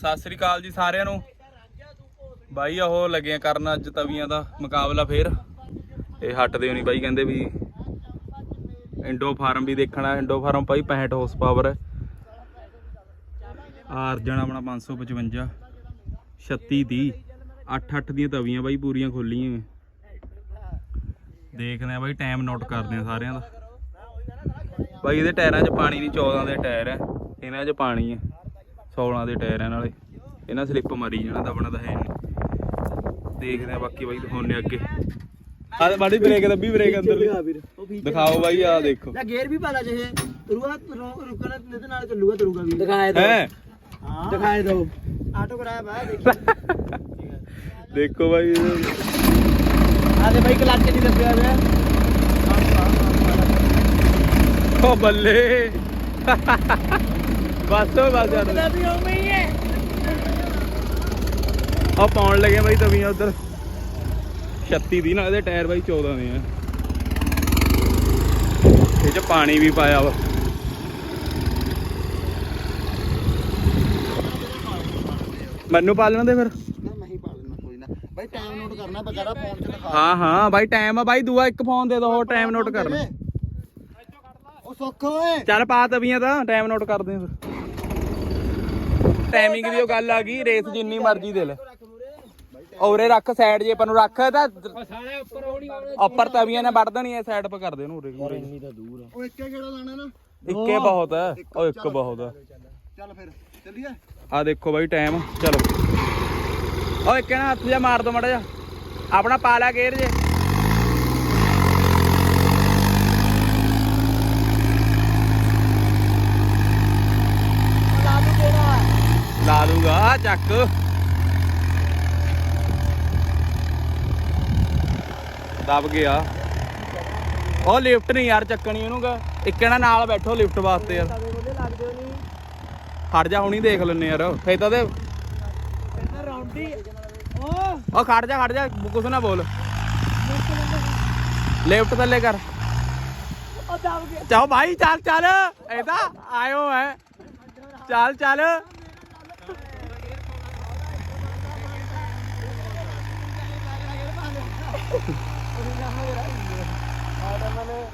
ਸਤਿ ਸ੍ਰੀ ਅਕਾਲ ਜੀ ਸਾਰਿਆਂ ਨੂੰ। ਬਾਈ ਉਹ ਲੱਗੇ ਕਰਨ ਅੱਜ ਤਵੀਆਂ ਦਾ ਮੁਕਾਬਲਾ ਫੇਰ। ਇਹ ਹਟਦੇ ਨਹੀਂ ਬਾਈ ਕਹਿੰਦੇ ਵੀ ਇੰਡੋ ਫਾਰਮ ਵੀ ਦੇਖਣਾ, ਇੰਡੋ ਫਾਰਮ ਭਾਈ 65 ਹਾਰਸ ਪਾਵਰ ਹੈ ਆਰਜਨ ਆਪਣਾ 555 36 30 8 8 ਦੀਆਂ ਤਵੀਆਂ ਬਾਈ ਪੂਰੀਆਂ ਖੋਲੀਆਂ ਦੇਖਦੇ ਆ ਬਾਈ ਟਾਈਮ ਨੋਟ ਕਰਦੇ ਆ ਸਾਰਿਆਂ ਦਾ। ਬਾਈ ਇਹਦੇ ਟਾਇਰਾਂ 'ਚ ਪਾਣੀ ਨਹੀਂ 14 ਦੇ ਟਾਇਰ ਹੈ ਇਹਨਾਂ 'ਚ ਪਾਣੀ ਹੈ 16 ਦੇ ਟਾਇਰ ਨਾਲੇ ਇਹਨਾਂ ਸਲਿੱਪ ਮਾਰੀ ਜਾਣਾ ਤਾਂ ਆਪਣਾ ਤਾਂ ਹੈ ਨਹੀਂ ਦੇਖਦੇ ਆ ਬਾਕੀ ਬਾਈ ਦਿਖਾਉਣੇ ਅੱਗੇ। ਆ ਬਾੜੀ ਬ੍ਰੇਕ ਦੱਬੀ ਬ੍ਰੇਕ ਅੰਦਰ ਦਿਖਾਓ ਬਾਈ ਆ ਦੇਖੋ। ਲੈ ਗੇਅਰ ਵੀ ਪਾਲਾ ਜੇ ਰੁਆ ਰੁਕਣਾ ਇਹਦੇ ਨਾਲ ਚੱਲੂਗਾ ਤੁਰੂਗਾ ਵੀ ਦਿਖਾਏ ਹੈ? ਦਿਖਾਏ ਦੋ। ਆਟੋ ਕਰਾਇਆ ਬਾ ਦੇਖੀ। ਦੇਖੋ ਬਾਈ। ਆ ਦੇ ਬਾਈ ਕਲੱਚ ਨਹੀਂ ਦੱਬਿਆ ਹੋਇਆ। ਓ ਬੱਲੇ। ਬਸ ਓ ਬਸ ਯਾਰ ਉਹਦਾ ਵੀ ਉਵੇਂ ਹੀ ਹੈ। ਆ ਪਾਉਣ ਲੱਗੇ ਬਾਈ ਤਵੀਆਂ ਉਧਰ। 36 ਦੀ ਨਾਲ ਇਹਦੇ ਟਾਇਰ ਬਾਈ 14 ਦੇ ਆ। ਇਹ ਚ ਪਾਣੀ ਵੀ ਪਾਇਆ ਵਾ। ਮੈਨੂੰ ਪਾ ਲੈਣ ਦੇ ਫਿਰ। ਮੈਂ ਹੀ ਪਾ ਲੈਣਾ ਕੋਈ ਨਾ। ਬਾਈ ਟਾਈਮ ਨੋਟ ਕਰਨਾ ਬਚਾਰਾ ਫੋਨ 'ਚ ਦਿਖਾ ਹਾਂ ਹਾਂ ਬਾਈ ਟਾਈਮ ਆ। ਬਾਈ ਦੂਆ ਇੱਕ ਫੋਨ ਦੇ ਦੋ ਹੋਰ ਟਾਈਮ ਨੋਟ ਕਰਨਾ। ਉਹ ਸੁੱਖ ਓਏ। ਚੱਲ ਪਾ ਤਵੀਆਂ ਤਾਂ ਟਾਈਮ ਨੋਟ ਕਰਦੇ ਆ ਫਿਰ। ਟਾਈਮਿੰਗ ਦੀ ਉਹ ਗੱਲ ਆ ਗਈ ਰੇਸ ਜਿੰਨੀ ਮਰਜ਼ੀ ਦੇ ਲੈ। ਔਰੇ ਰੱਖ ਸਾਈਡ ਜੇ ਆਪਾਂ ਨੂੰ ਰੱਖ ਤਾਂ ਸਾਰੇ ਉੱਪਰ ਹੋਣੀ ਉੱਪਰ ਤਵੀਆਂ ਨੇ ਵੱਢ ਦੇਣੀ ਐ ਸਾਈਡ 'ਤੇ ਕਰ ਦੇ ਉਹਨੂੰ ਉਰੇ ਉਰੇ ਇੰਨੀ ਤਾਂ ਦੂਰ ਉਹ ਇੱਕੇ ਕਿਹੜਾ ਲਾਣਾ ਨਾ? ਇੱਕੇ ਬਹੁਤ ਹੈ ਉਹ ਇੱਕ ਬਹੁਤ ਹੈ ਚੱਲ ਫਿਰ ਚੱਲੀਏ? ਆ ਦੇਖੋ ਬਾਈ ਟਾਈਮ ਚਲੋ। ਓ ਇੱਕ ਨਾ ਹੱਥ ਜਿਹਾ ਮਾਰ ਦੋ ਮੜਾ ਜਾ ਆਪਣਾ ਪਾ ਲਿਆ ਗੇਰ ਜੇ ਲਾ ਦੂ ਕਿਹੜਾ ਆ ਚੱਕ। ਦਬ ਗਿਆ। ਉਹ ਲਿਫਟ ਨਹੀਂ ਯਾਰ ਚੱਕਣੀ ਉਹਨੂੰ ਗਾ। ਇੱਕ ਨਾ ਨਾਲ ਬੈਠੋ ਲਿਫਟ ਵਾਸਤੇ ਯਾਰ। ਖੜ ਜਾ ਹੁਣੀ ਦੇਖ ਲੈਨੇ ਯਾਰ। ਫੇਰ ਤਾਂ ਤੇ ਰੌਂਡੀ ਉਹ ਉਹ ਖੜ ਜਾ ਖੜ ਜਾ ਕੁਛ ਨਾ ਬੋਲ। ਲਿਫਟ ਥੱਲੇ ਕਰ। ਉਹ ਦਬ ਗਿਆ। ਚਾਓ ਭਾਈ ਚੱਲ ਚੱਲ। ਇਹ ਤਾਂ ਆਇਓ ਹੈ। ਚੱਲ ਚੱਲ।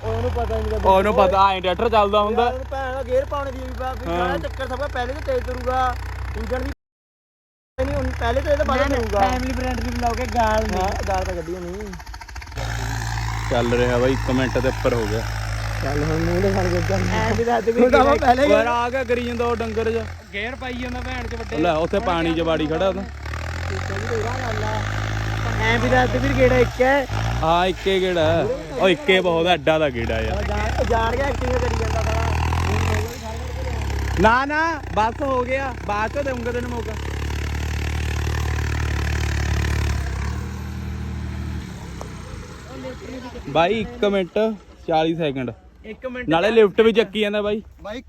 ਉਹਨੂੰ ਪਤਾ ਨਹੀਂ ਉਹਨੂੰ ਪਤਾ ਐ ਟਰੈਕਟਰ ਚੱਲਦਾ ਹੁੰਦਾ। ਭੈਣ ਦਾ ਗੇਅਰ ਪਾਉਣ ਦੀ ਵੀ ਬਾ ਵੀ ਸਾਰਾ ਚੱਕਰ ਸਭ ਤੋਂ ਪਹਿਲੇ ਤੇ ਤੇਜ਼ ਤੁਰੂਗਾ ਇੰਜਣ ਵੀ ਨਹੀਂ ਹੁਣ ਪਹਿਲੇ ਤੇ ਇਹਦਾ ਬਾਅਦ ਮਿਲੂਗਾ ਫੈਮਿਲੀ ਫਰੈਂਡਲੀ ਬੁਲਾਓਗੇ ਗਾਲ ਨਹੀਂ ਹਾਂ ਗਾਲ ਤਾਂ ਗੱਡੀ ਨਹੀਂ ਚੱਲ ਰਿਹਾ ਬਾਈ ਕਮੈਂਟ ਦੇ ਉੱਪਰ ਹੋ ਗਿਆ। ਚੱਲ ਹੁਣ ਮੂੰਹ ਦੇ ਖੜ ਗਿਆ ਐਂ ਵੀ ਦੱਸ ਵੀ ਤਾਂ ਪਹਿਲੇ ਯਾਰ ਆ ਕੇ ਕਰੀ ਜਾਂਦਾ ਉਹ ਡੰਗਰ ਜਾ ਗੇਅਰ ਪਾਈ ਜਾਂਦਾ ਭੈਣ ਚ ਵੱਡੇ। ਲੈ ਉੱਥੇ ਪਾਣੀ ਚ ਬਾੜੀ ਖੜਾ ਤਾਂ ਐਂ ਵੀ ਦੱਸ ਵੀਰ ਕਿਹੜਾ ਇੱਕ ਹੈ। ਹਾਂ ਇੱਕੇ ਗੇੜਾ ਹੈ। ਉਹ ਇੱਕੇ ਬਹੁਤ ਐਡਾ ਦਾ ਗੇੜਾ ਯਾਰ। ਜਾਣ ਜਾਣ ਗਿਆ ਐਕਟਿੰਗ ਕਰੀ ਜਾਂਦਾ ਸਾਰਾ ਨਾ ਨਾ ਬਸ ਹੋ ਗਿਆ। ਬਾਅਦ ਚ ਦੇਉਂਗਾ ਤੈਨੂੰ ਮੌਕਾ। ਬਾਈ 1 ਮਿੰਟ 40 ਸੈਕਿੰਡ। ਇੱਕ ਮਿੰਟ ਨਾਲੇ ਲਿਫਟ ਵੀ ਚੱਕੀ ਜਾਂਦਾ ਬਾਈ। ਬਾਈ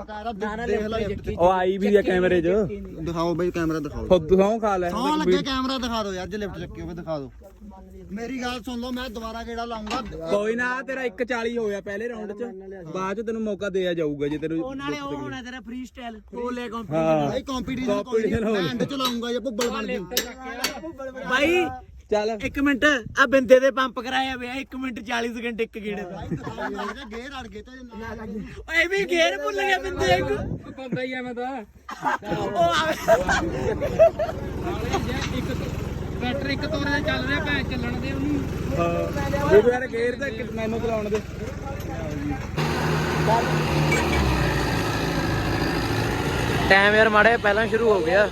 ਬਕਾਇਦਾ ਦੇਖ ਲੈ ਉਹ ਆਈ ਵੀ ਆ ਕੈਮਰੇ 'ਚ। ਦਿਖਾਓ ਬਾਈ ਕੈਮਰਾ ਦਿਖਾਓ। ਖੁਦ ਸੌਂ ਖਾ ਲੈ। ਸੌ ਲੱਗੇ ਕੈਮਰਾ ਦਿਖਾ ਦਿਓ ਯਾਰ ਜੇ ਲਿਫਟ ਚੱਕੀ ਹੋਵੇ ਦਿਖਾ ਦਿਓ। ਮੇਰੀ ਗੱਲ ਸੁਣ ਲਓ ਮੈਂ ਦੁਬਾਰਾ ਕਿਹੜਾ ਲਾਉਂਗਾ? ਕੋਈ ਨਾ ਤੇਰਾ 140 ਹੋਇਆ ਪਹਿਲੇ ਰਾਉਂਡ 'ਚ। ਬਾਅਦ 'ਚ ਤੈਨੂੰ ਮੌਕਾ ਦਿਆ ਜਾਊਗਾ ਜੇ ਤੈਨੂੰ ਉਹ ਨਾਲੇ ਉਹ ਹੋਣਾ ਤੇਰਾ ਫ੍ਰੀ ਸਟਾਈਲ ਕੋਲੇ ਹਾਂ। ਬਾਈ ਕੰਪੀਟੀਸ਼ਨ ਕੋਈ ਨਹੀਂ ਮੈਂ ਐਂਡ ਚ ਲਾਉਂਗਾ ਜੇ ਭੁੱਬਲ ਬਣ ਗਈ। ਬਾਈ ਚੱਲ। ਇੱਕ ਮਿੰਟ ਆ ਬਿੰਦੇ ਦੇ ਪੰਪ ਕਰਾਇਆ ਪਿਆ 1 ਮਿੰਟ 40 ਸਕਿੰਟ ਇੱਕ ਗੇੜੇ ਦਾ। ਗੇਅਰ ਅੜ ਗਏ ਤਾਂ ਓਏ ਵੀ ਗੇਅਰ ਭੁੱਲ ਗਿਆ ਬਿੰਦੇ ਇੱਕ। ਬੰਦਾ ਹੀ ਐਵੇਂ ਤਾਂ। ਉਹ ਆਵੇ ਟਰੈਕਟਰ ਇੱਕ ਤੋਰੇ ਤੇ ਚੱਲ ਰਿਹਾ ਭੈਣ ਚੱਲਣ ਦੇ ਉਹਨੂੰ। ਹਾਂ। ਉਹ ਯਾਰ ਗੇਅਰ ਤਾਂ ਕਿ- ਮੈਨੂੰ ਚਲਾਉਣ ਦੇ। ਟਾਈਮ ਯਾਰ ਮਾੜੇ ਪਹਿਲਾਂ ਸ਼ੁਰੂ ਹੋ ਗਿਆ।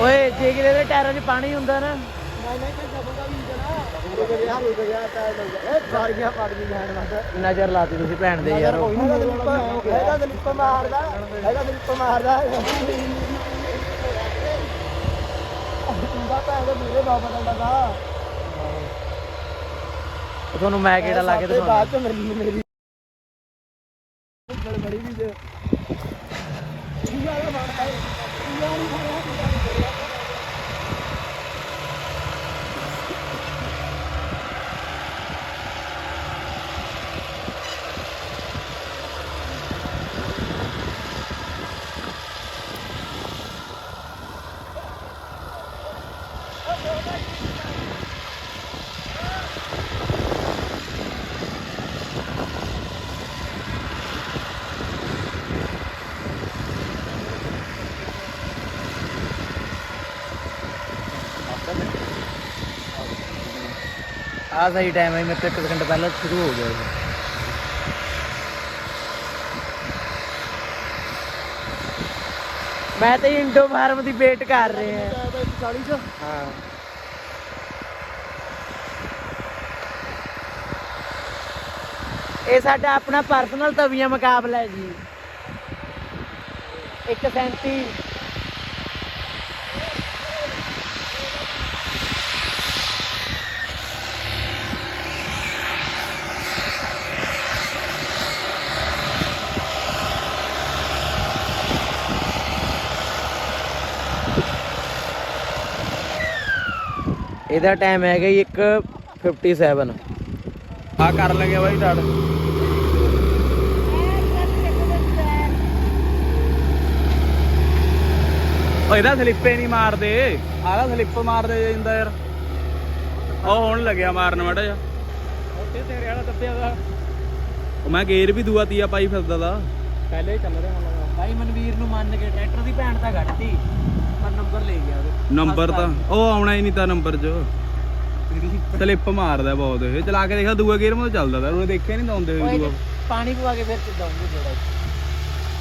ਓਏ, ਜੇ ਕਿਤੇ ਦੇ ਟਾਇਰਾਂ 'ਚ ਪਾਣੀ ਹੁੰਦਾ ਨਾ। ਨਜ਼ਰ ਲਾਤੀ ਤੁਸੀਂ ਭੈਣ ਦੇ ਯਾਰ। ਇਹਦਾ ਦਲਿਪ ਮਾਰਦਾ ਇਹਦਾ ਦਲਿਪ ਮਾਰਦਾ ਤੁਹਾਨੂੰ ਮੈਂ ਕਿਹੜਾ ਲਾ ਕੇ ਦਿਖਾਉਣਾ? ਬਾਅਦ ਚ ਮੇਰੀ ਮੇਰੀ ਆ ਸਹੀ ਟਾਈਮ ਹੈ ਮੇਰੇ ਤੋਂ 1 ਸਕਿੰਟ ਪਹਿਲਾਂ ਸ਼ੁਰੂ ਹੋ ਗਿਆ ਇਹ ਮੈਂ ਤੇ ਇੰਡੋ ਫਾਰਮ ਦੀ ਵੇਟ ਕਰ ਰਹੇ ਹਾਂ। 40 ਚ ਹਾਂ। ਇਹ ਸਾਡਾ ਆਪਣਾ ਪਰਸਨਲ ਤਵੀਆਂ ਮੁਕਾਬਲਾ ਹੈ ਜੀ। 137 ਇਹਦਾ ਟਾਈਮ ਹੈਗਾ ਜੀ 157 ਆ ਕਰ ਲਗੇ ਬਾਈ ਟੜ ਉਹ ਇਹਦਾ ਸਲਿੱਪੇ ਨਹੀਂ ਮਾਰਦੇ। ਆਹਦਾ ਸਲਿੱਪ ਮਾਰਦੇ ਜਾਂਦਾ ਯਾਰ। ਉਹ ਹੁਣ ਲੱਗਿਆ ਮਾਰਨ ਮੜਾ ਜਾ ਉੱਥੇ ਤੇਰੇ ਵਾਲਾ ਦੱਬਿਆ ਦਾ ਉਹ ਮੈਂ ਗੇਰ ਵੀ ਦੂਆ ਤੀਆ ਪਾਈ ਫਿਰਦਾ ਦਾ। ਪਹਿਲੇ ਹੀ ਚੱਲ ਰਿਹਾ ਹੁਣ। ਭਾਈ ਮਨਵੀਰ ਨੂੰ ਮੰਨ ਕੇ ਟਰੈਕਟਰ ਦੀ ਭੈਣ ਤਾਂ ਘੜਤੀ ਪਰ ਨੰਬਰ ਲੈ ਗਿਆ ਉਹਦੇ। ਨੰਬਰ ਤਾਂ ਉਹ ਆਉਣਾ ਹੀ ਨਹੀਂ ਤਾਂ ਨੰਬਰ 'ਚ। ਸਲਿੱਪ ਮਾਰਦਾ ਬਹੁਤ ਇਹ। ਚਲਾ ਕੇ ਦੇਖਾ ਦੂਆ ਗੇਰ ਮੋਂ ਚੱਲਦਾ ਤਾ ਉਹਨੇ ਦੇਖਿਆ ਨਹੀਂ ਦਉਂਦੇ ਹੋਏ ਦੂਆ। ਪਾਣੀ ਪਵਾ ਕੇ ਫਿਰ ਚਿੱਦਾਉਂਗੇ ਥੋੜਾ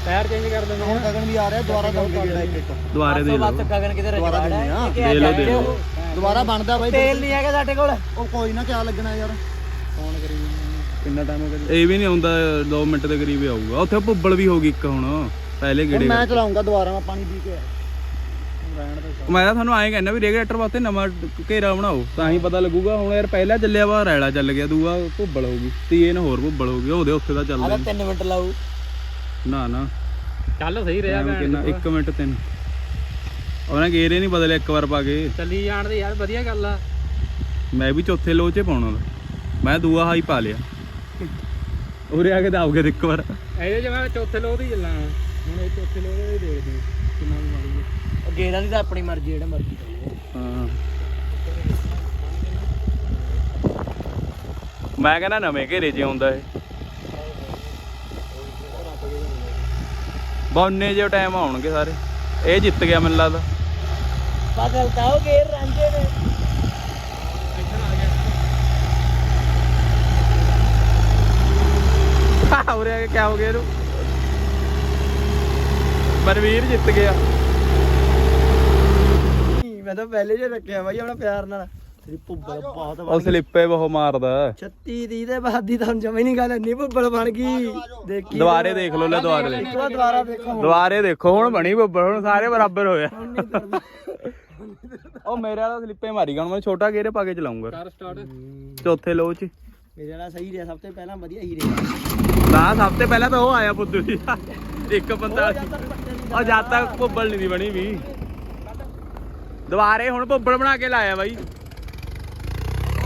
ਪੈਰ ਚੇਂਜ ਕਰ ਦਿੰਦੇ ਹੁਣ ਗਗਨ ਵੀ ਆ ਰਿਹਾ ਦੁਬਾਰਾ ਦਉਂਗੇ ਜਿਹੜਾ ਇੱਕ ਇੱਕ ਦੁਬਾਰੇ ਦੇ ਲਓ ਗਗਨ ਕਿਤੇ ਰਜਵਾੜਾ ਹੈ ਦੇ ਲਓ ਦੇ ਲਓ। ਦੁਬਾਰਾ ਬਣਦਾ ਬਾਈ ਤੇਲ ਨਹੀਂ ਹੈਗਾ ਸਾਡੇ ਕੋਲ। ਉਹ ਕੋਈ ਨਾ ਕਿਆ ਲੱਗਣਾ ਯਾਰ। ਫੋਨ ਕਰੀ ਕਿੰਨਾ ਟਾਈਮ ਹੋ ਗਿਆ ਇਹ ਵੀ ਨਹੀਂ ਆਉਂਦਾ 2 ਮਿੰਟ ਦੇ ਕਰੀਬ ਹੀ ਆਊਗਾ। ਉੱਥੇ ਭੁੱਬਲ ਵੀ ਹੋ ਗਈ ਇੱਕ ਹੁਣ। ਪਹਿਲੇ ਗੇੜੇ ਮੈਂ ਚਲਾਉਂਗਾ ਦੁਬਾਰਾ ਮੈਂ ਪਾਣੀ ਪੀ ਕੇ ਰਹਿਣ ਦੇ ਮੈਂ ਤਾਂ ਤੁਹਾਨੂੰ ਐਂ ਕਹਿੰਦਾ ਵੀ ਰੈਗੂਲੇਟਰ ਵਾਸਤੇ ਨਵਾਂ ਘੇਰਾ ਬਣਾਓ ਤਾਂ ਹੀ ਪਤਾ ਲੱਗੂਗਾ। ਹੁਣ ਯਾਰ ਪਹਿਲਾਂ ਚੱਲਿਆ ਵਾ ਰੈਲਾ ਚੱਲ ਗਿਆ ਦੂਆ ਭੁੱਬਲ ਹੋ ਗਈ ਤੀਏ ਨੇ ਹੋਰ ਭੁੱਬਲ ਹੋ ਗਈ ਉਹਦੇ ਉੱਥੇ ਦਾ ਚੱਲਦਾ ਆਲਾ 3 ਮਿੰਟ ਲਾਊ ਨਾ ਨਾ। ਚੱਲ ਸਹੀ ਰਿਹਾ ਭੈਣ ਕਿੰਨਾ 1 ਮਿੰਟ ਤਿੰਨ। ਉਹਨੇ ਗੇਰੇ ਨਹੀਂ ਬਦਲਿਆ ਇੱਕ ਵਾਰ ਪਾ ਕੇ। ਚੱਲੀ ਜਾਣ ਦੇ ਯਾਰ ਵਧੀਆ ਗੱਲ ਆ। ਮੈਂ ਵੀ ਚੌਥੇ ਲੋ 'ਚ ਪਾਉਣਾ। ਮੈਂ ਦੂਆ ਹਾਈ ਪਾ ਲਿਆ। ਉਰੇ ਆ ਕੇ ਦਾਉਗੇ ਤੇ ਇੱਕ ਵਾਰ। ਇਹਦੇ ਚ ਮੈਂ ਚੌਥੇ ਲੋਹ ਦੀ ਚੱਲਾਂ। ਹੁਣ ਇਹ ਚੌਥੇ ਲੋਹ ਦੇ ਦੇਖਦੇ ਹਾਂ ਕਿੰਨਾ ਵੀ ਮਾਰੀ ਉਹ ਗੇਰਾਂ ਦੀ ਤਾਂ ਆਪਣੀ ਮਰਜ਼ੀ ਜਿਹੜਾ ਮਰਜ਼ੀ ਕਰੇ। ਹਾਂ। ਮੈਂ ਕਹਿੰਦਾ ਨਵੇਂ ਘੇਰੇ 'ਚ ਆਉਂਦਾ ਇਹ। ਬੌਨੇ ਜਿਹੇ ਟਾਈਮ ਆਉਣਗੇ ਸਾਰੇ। ਇਹ ਜਿੱਤ ਗਿਆ ਮੈਨੂੰ ਲੱਗਦਾ। ਬਦਲਤਾ ਉਹ ਗੇਰ ਰਾਂਝੇ ਨੇ। ਆ ਕੇ ਕਿਆ ਹੋ ਗਿਆ ਇਹਨੂੰ? ਮਨਵੀਰ ਜਿੱਤ ਗਿਆ। ਮੈਂ ਤਾਂ ਪਹਿਲੇ ਜੇ ਰੱਖਿਆ ਬਾਈ ਆਪਣਾ ਪਿਆਰ ਨਾਲ। ਤੇਰੀ ਭੁੱਬਲ ਬਹੁਤ ਉਹ ਸਲਿੱਪੇ ਬਹੁਤ ਮਾਰਦਾ। 36 ਦੀ ਦੇ ਬਾਅਦ ਦੀ ਤਾਂ ਜਮੇ ਨਹੀਂ ਗੱਲ ਇੰਨੀ ਭੁੱਬਲ ਬਣ ਗਈ। ਦੇਖੀ ਦੁਬਾਰੇ ਦੇਖ ਲਓ ਲੈ ਦੁਬਾਰੇ। ਦੁਬਾਰਾ ਦੇਖੋ ਦੁਬਾਰੇ ਦੇਖੋ ਹੁਣ ਬਣੀ ਬੱਬਰ ਹੁਣ ਸਾਰੇ ਬਰਾਬਰ ਹੋਇਆ ਨਹੀਂ। ਉਹ ਮੇਰੇ ਵਾਲਾ ਸਲਿੱਪੇ ਮਾਰੀ ਹੁਣ ਮੈਂ ਛੋਟਾ ਗੇਰੇ ਪਾ ਕੇ ਚਲਾਉਂਗਾ। ਕਰ ਸਟਾਰਟ ਚੌਥੇ ਲੋ 'ਚ। ਮੇਰੇ ਵਾਲਾ ਸਹੀ ਰਿਹਾ ਸਭ ਤੋਂ ਪਹਿਲਾਂ ਵਧੀਆ ਹੀ ਰਿਹਾ ਨਾ ਸਭ ਤੋਂ ਪਹਿਲਾਂ ਤਾਂ ਉਹ ਆਇਆ ਬੁੱਧੂ ਜੀ ਇੱਕ ਬੰਦਾ ਉਹ ਜਦ ਤੱਕ ਭੁੱਬਲ ਨਹੀਂ ਦੀ ਬਣੀ ਵੀ ਦੁਬਾਰੇ ਹੁਣ ਭੁੱਬਲ ਬਣਾ ਕੇ ਲਾਇਆ ਬਾਈ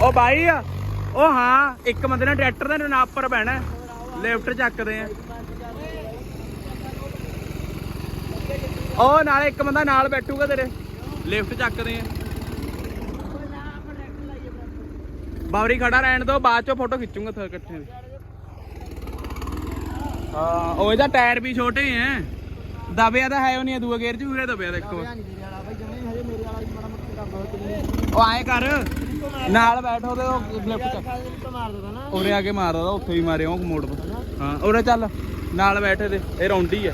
ਉਹ ਬਾਈ ਉਹ ਹਾਂ ਇੱਕ ਬੰਦੇ ਨੇ ਟਰੈਕਟਰ ਦੇ ਨਾਪ ਪਰ ਬਹਿਣਾ ਲਿਫਟ ਚੱਕਦੇ ਆ ਉਹ ਨਾਲੇ ਇੱਕ ਬੰਦਾ ਨਾਲ ਬੈਠੂਗਾ ਤੇਰੇ ਲਿਫਟ ਚੱਕਦੇ ਆ ਬਾਵਰੀ ਖੜਾ ਰਹਿਣ ਦੋ ਬਾਅਦ ਚੋਂ ਫੋਟੋ ਖਿੱਚੂਗਾ ਥਰ ਇਕੱਠੇ ਦੀ ਹਾਂ ਉਹ ਇਹਦਾ ਟਾਇਰ ਵੀ ਛੋਟੇ ਐ ਦਬਿਆ ਤਾਂ ਹੈ ਉਹ ਨਹੀਂ ਦੂਆ ਗੇਅਰ ਚ ਉਰੇ ਦਬਿਆ ਦੇਖੋ। ਨਹੀਂ ਮੇਰੇ ਵਾਲਾ ਬਾਈ ਜਮੇ ਹਜੇ ਮੇਰੇ ਵਾਲਾ ਵੀ ਮਾੜਾ ਮੋਟਾ ਕੰਮ ਬਹੁਤ ਨਹੀਂ ਉਹ ਆਏ ਕਰ ਨਾਲ ਬੈਠੋ ਤੇ ਉਹ ਚੱਕ ਤੋਂ ਮਾਰ ਦਿੰਦਾ ਨਾ। ਉਰੇ ਆ ਕੇ ਮਾਰਦਾ ਤਾ, ਉੱਥੇ ਹੀ ਮਾਰੇ ਉਹ ਮੋੜ ਪਰ ਹਾਂ ਉਰੇ ਚੱਲ ਨਾਲ ਬੈਠੇ ਤੇ ਇਹ ਰੌਂਡੀ ਆ।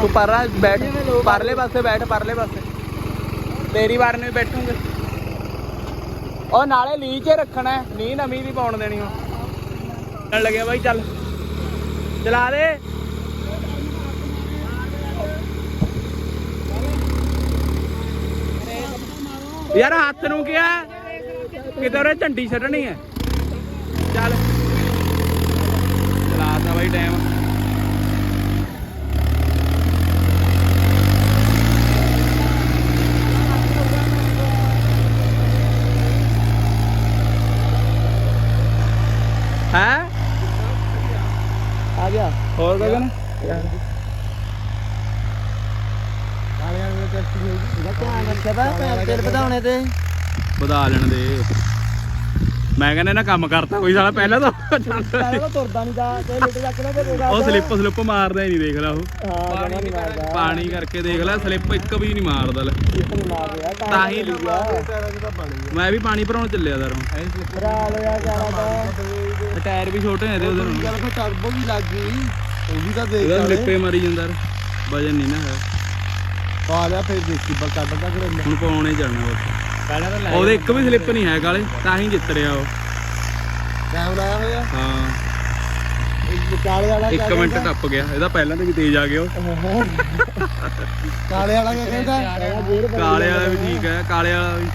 ਤੂੰ ਪਰਾਂ ਬੈਠ ਪਰਲੇ ਪਾਸੇ ਬੈਠ ਪਰਲੇ ਪਾਸੇ। ਤੇਰੀ ਵਾਰ ਨੂੰ ਵੀ ਬੈਠੂਗੇ। ਉਹ ਨਾਲੇ ਲੀ 'ਚ ਰੱਖਣਾ ਹੈ, ਨੀ ਨਵੀਂ ਨਹੀਂ ਪਾਉਣ ਦੇਣੀ ਹੁਣ ਚੱਲ ਲੱਗਿਆ ਬਾਈ ਚੱਲ। ਚਲਾ ਦੇ। ਯਾਰ ਹੱਥ ਨੂੰ ਕਿਹਾ ਕਿਤੇ ਉਹਨੇ ਝੰਡੀ ਛੱਡਣੀ ਹੈ। ਚੱਲ। ਚਲਾਤਾ ਬਾਈ ਟਾਈਮ ਹੈ ਆ ਗਿਆ ਹੋਰ ਗਗਨ ਕਾਲਿਆਂ ਨੂੰ ਟੈਸਟ ਹੋਈ ਇਹਦਾ ਧਿਆਨ ਰੱਖਿਆ ਤਾਂ ਭੈਣ ਤੇਲ ਵਧਾਉਣੇ ਤੇ ਵਧਾ ਲੈਣ ਦੇ। ਮੈਂ ਕਹਿੰਦਾ ਇਹਨਾਂ ਕੰਮ ਕਰਤਾ ਕੋਈ ਸਾਲਾ ਪਹਿਲਾਂ ਤਾਂ ਜਾਂਦਾ ਪਹਿਲਾਂ ਤਾਂ ਤੁਰਦਾ ਨਹੀਂ ਦਾ ਤੇ ਲਿਟ ਚੱਕਦਾ ਤੇ ਕੋਈ ਉਹ ਸਲਿੱਪ ਸਲਿੱਪ ਮਾਰਦਾ ਹੀ ਨਹੀਂ ਦੇਖ ਲਾ ਉਹ। ਹਾਂ ਜਮਾ ਨਹੀਂ ਮਾਰਦਾ। ਪਾਣੀ ਕਰਕੇ ਦੇਖ ਲੈ ਸਲਿੱਪ ਇੱਕ ਵੀ ਨਹੀਂ ਮਾਰਦਾ ਲੈ। ਇਸ ਨੂੰ ਮਾਰ ਰਿਹਾ ਤਾਂ ਹੀ ਪੈਰਾਂ ਦੀ ਤਾਂ ਬਣੀ ਮੈਂ ਵੀ ਪਾਣੀ ਭਰਾਉਣ ਚੱਲਿਆ ਦਰੋਂ ਭਰਾ ਲਿਆ ਜਾਣਾ ਤਾਂ ਟਾਇਰ ਵੀ ਛੋਟੇ ਨੇ ਇਹਦੇ ਉਹਦੇ ਨਾਲ। ਚੱਲ ਫਿਰ ਟਰਬੋ ਵੀ ਲੱਗ ਗਈ ਉਹ ਵੀ ਤਾਂ ਇਹਦਾ ਸਲਿੱਪੇ ਮਾਰੀ ਜਾਂਦਾ। ਵਜਨ ਨਹੀਂ ਨਾ ਹੈ ਪਾ ਲਿਆ ਫਿਰ ਦੇਖੀ ਬਲ ਕੱਢ ਦਾ ਕਰ ਹੁਣ ਪਾਉਣੇ ਜਾਣਾ ਬਸ ਪਹਿਲਾਂ ਤਾਂ ਲੈ ਉਹਦੇ ਇੱਕ ਵੀ ਸਲਿੱਪ ਨਹੀਂ ਹੈ ਕਾਲੇ ਤਾਂ ਹੀ ਜਿੱਤ ਰਿਹਾ ਉਹ। ਟਾਈਮ ਲਾਇਆ ਹੋਇਆ? ਹਾਂ। ਕਾਲੇ ਵਾਲਾ ਇੱਕ ਮਿੰਟ ਟੱਪ ਗਿਆ ਇਹਦਾ ਪਹਿਲਾਂ ਤੇ ਵੀ ਤੇਜ਼ ਆ ਗਿਆ ਉਹ। ਕਾਲੇ ਵਾਲਾ ਕੀ ਕਹਿੰਦਾ? ਕਾਲੇ ਵਾਲਾ ਵੀ ਠੀਕ ਹੈ ਕਾਲੇ ਵਾਲਾ ਵੀ।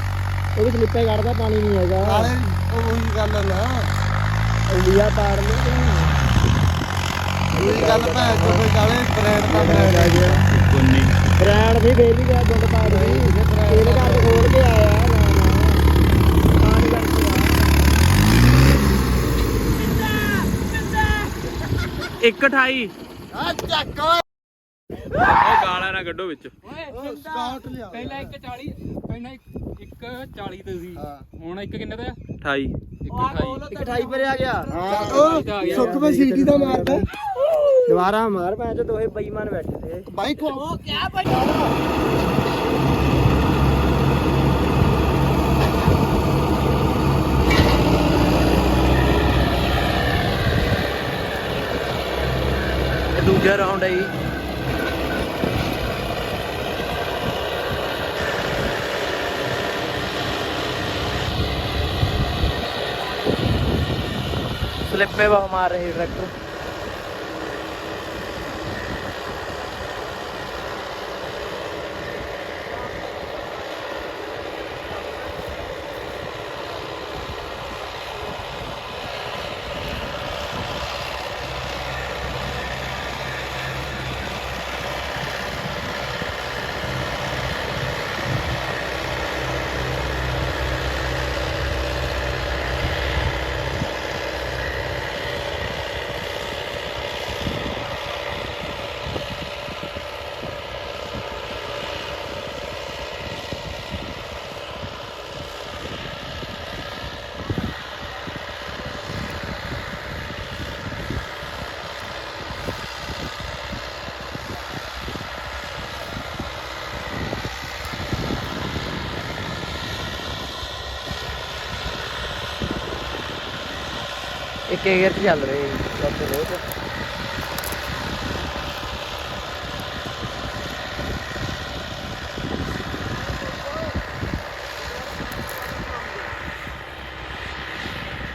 ਉਹਦੇ ਸਲਿੱਪੇ ਕੱਢਦਾ ਪਾਣੀ ਨਹੀਂ ਹੈਗਾ। ਕਾਲੇ ਉਹ ਉਹੀ ਗੱਲ ਹੈ ਨਾ। ਇੰਡੀਆ ਪਾਰ ਨੇ ਇਹ ਗੱਲ ਭੈ ਕੋਈ ਕਾਲੇ ਬ੍ਰਾਂਡ ਦਾ ਬ੍ਰਾਂਡ ਹੈ ਜੀ ਬ੍ਰਾਂਡ ਵੀ ਵੇਲੀ ਗਿਆ ਦੁੱਧ ਪਾੜ ਵੀ ਇਹਦੇ ਘਰ ਖੋਲ ਕੇ ਆਇਆ ਨਾ ਨਾ। ਪਾਣੀ ਕਰਕੇ ਆ। 128 ਆ ਚੱਕ। ਕੱਢੋ ਵਿੱਚ। ਓਏ ਸਕਾਟ ਲਿਆ। ਪਹਿਲਾਂ 140 ਪਹਿਲਾਂ 140 ਤੇ ਸੀ। ਹੁਣ ਇੱਕ ਕਿੰਨੇ ਦਾ 28 128 28 ਪਰ ਆ ਗਿਆ। ਆ ਗਿਆ। ਸੁੱਖ ਵਿੱਚ ਸੀਟੀ ਦਾ ਮਾਰਦਾ। ਦੁਬਾਰਾ ਮਾਰ ਪੈ ਤੇ ਦੋਹੇ ਬੇਈਮਾਨ ਬੈਠੇ ਤੇ। ਬਾਈ ਕੋ ਉਹ ਕੀ ਭਾਈ ਦੂਜਾ ਰਾਉਂਡ ਹੈ ਜੀ स्लिप में वो मार रही ट्रैक्टर ਇੱਕ ਗੇਅਰ ਤੇ ਚੱਲ ਰਹੇ ਸਭ ਤੋਂ ਲੋਟ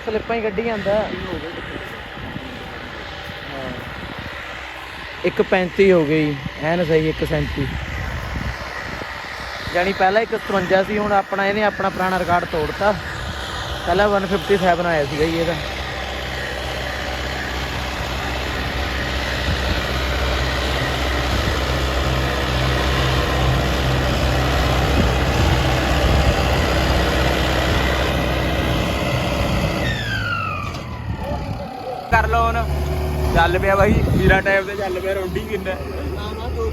ਸਲਿੱਪਾਂ ਹੀ ਕੱਢੀ ਜਾਂਦਾ। ਇੱਕ 35 ਹੋ ਗਈ। ਐਨ ਸਹੀ ਇੱਕ 37 ਜਾਨੀ ਪਹਿਲਾਂ ਇੱਕ 57 ਸੀ, ਹੁਣ ਆਪਣਾ ਇਹਨੇ ਆਪਣਾ ਪੁਰਾਣਾ ਰਿਕਾਰਡ ਤੋੜਤਾ। ਪਹਿਲਾਂ 157 ਆਇਆ ਸੀਗਾ ਜੀ ਇਹਦਾ ਕਰ ਲਓ ਹੁਣ ਚੱਲ ਪਿਆ ਬਾਈ ਵੀਰਾ ਟਾਈਮ ਤੇ ਚੱਲ ਪਿਆ ਰੌਂਡੀ ਕਿੰਨਾ ਨਾ ਨਾ 2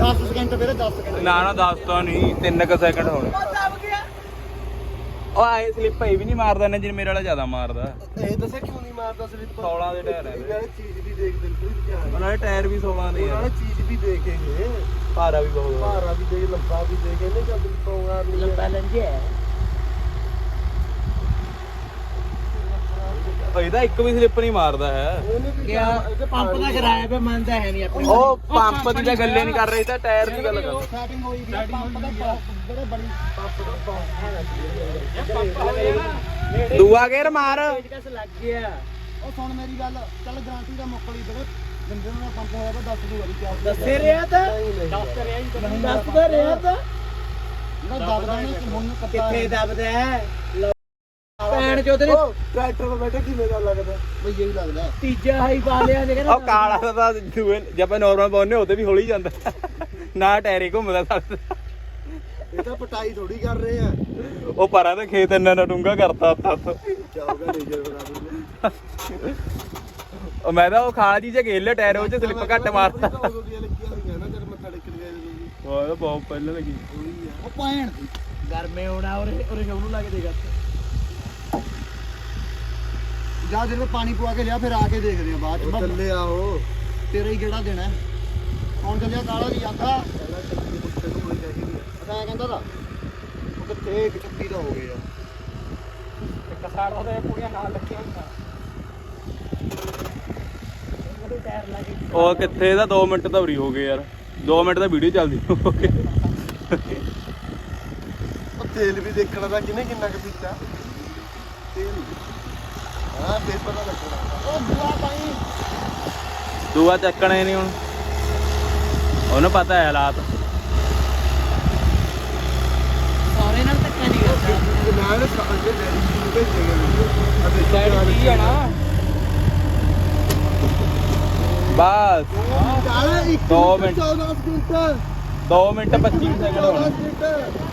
10 ਸਕਿੰਟ ਵੀਰੇ 10 ਸਕਿੰਟ ਨਾ ਨਾ ਦੱਸ ਤਾਂ ਨਹੀਂ 3 ਕ ਸੈਕਿੰਡ ਹੋਣੇ। ਉਹ ਆਏ ਸਲਿੱਪ ਇਹ ਵੀ ਨਹੀਂ ਮਾਰਦਾ ਨਾ ਜਿਵੇਂ ਮੇਰੇ ਵਾਲਾ ਜ਼ਿਆਦਾ ਮਾਰਦਾ। ਇਹ ਦੱਸਿਆ ਕਿਉਂ ਨਹੀਂ ਮਾਰਦਾ ਸਲਿੱਪ 16 ਦੇ ਟਾਇਰ ਹੈ ਯਾਰ ਚੀਜ਼ ਵੀ ਦੇਖ ਬਿਲਕੁਲ ਧਿਆਨ। ਉਹਨਾਂ ਦੇ ਟਾਇਰ ਵੀ 16 ਦੇ ਉਹਨਾਂ ਆ ਨੇ ਚੀਜ਼ ਵੀ ਦੇਖੇਗੇ ਭਾਰਾ ਵੀ ਬਹੁਤ। ਭਾਰਾ ਵੀ ਦੇਖ ਲੰਬਾ ਵੀ ਦੇਖ ਇਹਨੇ ਜਦ ਪ੍ਰੋਗਰਾਮ ਨਹੀਂ ਲੰਬਾ ਲੰਜੇ ਉਹ ਇਹਦਾ ਇੱਕ ਵੀ ਸਲਿੱਪ ਨਹੀਂ ਮਾਰਦਾ ਹੈ। ਕਿਹਾ ਪੰਪ ਦਾ ਕਰਾਇਆ ਪਿਆ ਮੰਨਦਾ ਹੈ ਨਹੀਂ ਆਪਣੇ। ਉਹ ਪੰਪ ਦੀ ਤਾਂ ਗੱਲੇ ਨਹੀਂ ਕਰ ਰਹੀ ਤਾਂ ਟਾਇਰ ਦੀ ਗੱਲ ਕਰ। ਸੈਟਿੰਗ ਹੋਈ ਵੀ ਪੰਪ ਦਾ ਬੜੇ ਬੜੀ ਪੰਪ ਦਾ ਪੰਪ ਦੂਆ ਗੇਰ ਮਾਰ। ਕਸ ਲੱਗ ਗਿਆ। ਉਹ ਸੁਣ ਮੇਰੀ ਗੱਲ ਚੱਲ ਗਾਰੰਟੀ ਦਾ ਮੁੱਕਲੀ ਬੜੇ ਬੰਦੇ ਨੂੰ ਪੰਪ ਹੋਇਆ ਤਾਂ ਦੱਸ ਦੂ ਵਾਰੀ ਕਿਆ ਦੱਸੇ ਰਿਹਾ ਤਾਂ? ਦੱਸ ਰਿਹਾ ਹੀ ਦੱਸਦਾ ਰਿਹਾ ਤਾਂ? ਨਾ ਦਬਦਾ ਨਹੀਂ ਕਿ ਹੁਣ ਕਿੱਥੇ ਦਬਦਾ ਹੈ? ਪੈਣ ਚ ਉਹਦੇ ਟਰੈਕਟਰ 'ਤੇ ਬੈਠੇ ਕਿਵੇਂ ਦਾ ਲੱਗਦਾ? ਬਈ ਇਹ ਲੱਗਦਾ। ਤੀਜਾ ਹਾਈ ਪਾ ਲਿਆ ਜੇ ਉਹ ਕਾਲਾ ਦਾ ਤਾਂ ਦੂਏ ਜੇ ਆਪਾਂ ਨਾਰਮਲ ਪਾਉਂਦੇ ਉਹ ਤੇ ਵੀ ਹੌਲੀ ਜਾਂਦਾ। ਨਾ ਟਾਇਰ ਹੀ ਘੁੰਮਦਾ ਸਾਡਾ ਇਹ ਤਾਂ ਪਟਾਈ ਥੋੜੀ ਕਰ ਰਹੇ ਆ। ਉਹ ਪਰਾਂ ਤੇ ਖੇਤ ਇੰਨਾ ਨਾ ਡੂੰਗਾ ਕਰਤਾ ਤੱਤ ਜਾਊਗਾ ਲੇਜਰ ਬਣਾ ਦਿੰਦੇ ਉਹ ਮੈਂ ਤਾਂ ਉਹ ਖਾਲ ਜੀ ਜੇ ਗੇਲ ਟਾਇਰ ਉਹ ਚ ਸਲਿੱਪ ਘੱਟ ਮਾਰਤਾ। ਉਦੋਂ ਦੀਆਂ ਲੱਗੀਆਂ ਹੋਈਆਂ ਨਾ ਜਦ ਮੱਥਾ ਟੇਕਣ ਗਏ ਜਦੋਂ ਉਹ ਬਹੁਤ ਪਹਿਲਾਂ ਲੱਗੀ। ਉਹ ਭੈਣ। ਦੀ ਗਰਮੇ ਹੋਣਾ ਔਰ ਔਰ ਸ਼ੌਰੂ ਲੱਗ ਦੇਗਾ ਜਾ ਦਿਲ ਪਾਣੀ ਪਵਾ ਕੇ ਲਿਆ ਫਿਰ ਆ ਕੇ ਦੇਖਦੇ ਆ ਬਾਅਦ ਚ। ਥੱਲੇ ਆਓ। ਤੇਰਾ ਹੀ ਕਿਹੜਾ ਦੇਣਾ ਕੌਣ ਚੱਲਿਆ? ਕਾਲਾ ਜੀ ਆਖਾ ਪਹਿਲਾਂ ਚੱਲੀ ਮੁੱਕੇ ਨੂੰ ਕੋਈ ਚਾਹੀਦੀ ਪਤਾ ਐ ਕਹਿੰਦਾ ਦਾ ਉਹ ਕਿੱਥੇ ਇੱਕ ਚੱਕੀ ਦਾ ਹੋ ਗਿਆ। ਇੱਕ ਸਾਈਡ ਉਹਦੇ ਪੂਰੀਆਂ ਨਾਲ ਲੱਗੀਆਂ ਹੁੰਦੀਆਂ ਉਹਦੇ ਟਾਇਰ ਲੱਗੇ ਉਹ ਕਿੱਥੇ ਦਾ 2 ਮਿੰਟ ਤਾਂ ਉਰੀ ਹੋ ਗਏ ਯਾਰ। 2 ਮਿੰਟ ਦਾ ਵੀਡੀਓ ਚੱਲਦੀ ਹੋ ਗਈ। ਉਹ ਤੇਲ ਵੀ ਦੇਖਣਾ ਤਾਂ ਕਿਨੇ ਕਿੰਨਾ ਕੁ ਪੀਤਾ। ਤੇਲ। ਹਾਂ ਲੱਗਣਾ। ਉਹ ਪਾਈ ਦੂਆ ਚੱਕਣੇ ਨਹੀਂ ਹੁਣ। ਉਹਨੂੰ ਪਤਾ ਹੈ ਹਾਲਾਤ। ਸਾਰੇ ਨਾਲ ਧੱਕਾ ਨਹੀਂ ਕਰਦਾ। ਨਾਲ ਸਾਡੇ ਡੈਡੀ ਨੂੰ ਭੇਜੇਗਾ ਡੈਡੀ ਕੀ ਆ ਨਾ ਬਸ। ਕਾਲਾ ਇੱਕ ਦੋ minute minute. 14 second. 2 minute 25 second 14 ਹੋਣੇ। ਸਕਿੰਟ।